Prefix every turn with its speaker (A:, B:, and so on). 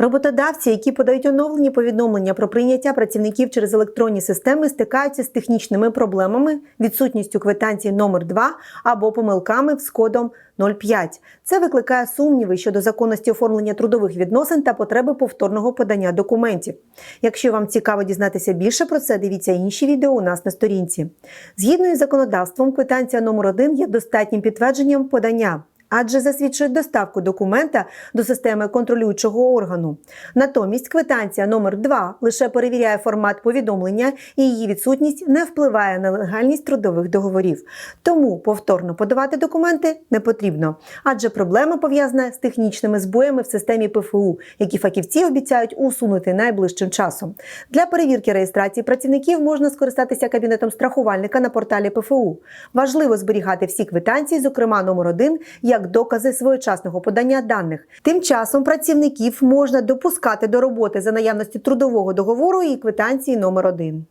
A: Роботодавці, які подають оновлені повідомлення про прийняття працівників через електронні системи, стикаються з технічними проблемами, відсутністю квитанції номер 2 або помилками з кодом 05. Це викликає сумніви щодо законності оформлення трудових відносин та потреби повторного подання документів. Якщо вам цікаво дізнатися більше про це, дивіться інші відео у нас на сторінці. Згідно із законодавством, квитанція номер 1 є достатнім підтвердженням подання адже засвідчує доставку документа до системи контролюючого органу. Натомість квитанція номер 2 лише перевіряє формат повідомлення і її відсутність не впливає на легальність трудових договорів. Тому повторно подавати документи не потрібно, адже проблема пов'язана з технічними збоями в системі ПФУ, які фахівці обіцяють усунути найближчим часом. Для перевірки реєстрації працівників можна скористатися кабінетом страхувальника на порталі ПФУ. Важливо зберігати всі квитанції, зокрема номер 1, як докази своєчасного подання даних. Тим часом працівників можна допускати до роботи за наявності трудового договору і квитанції номер 1.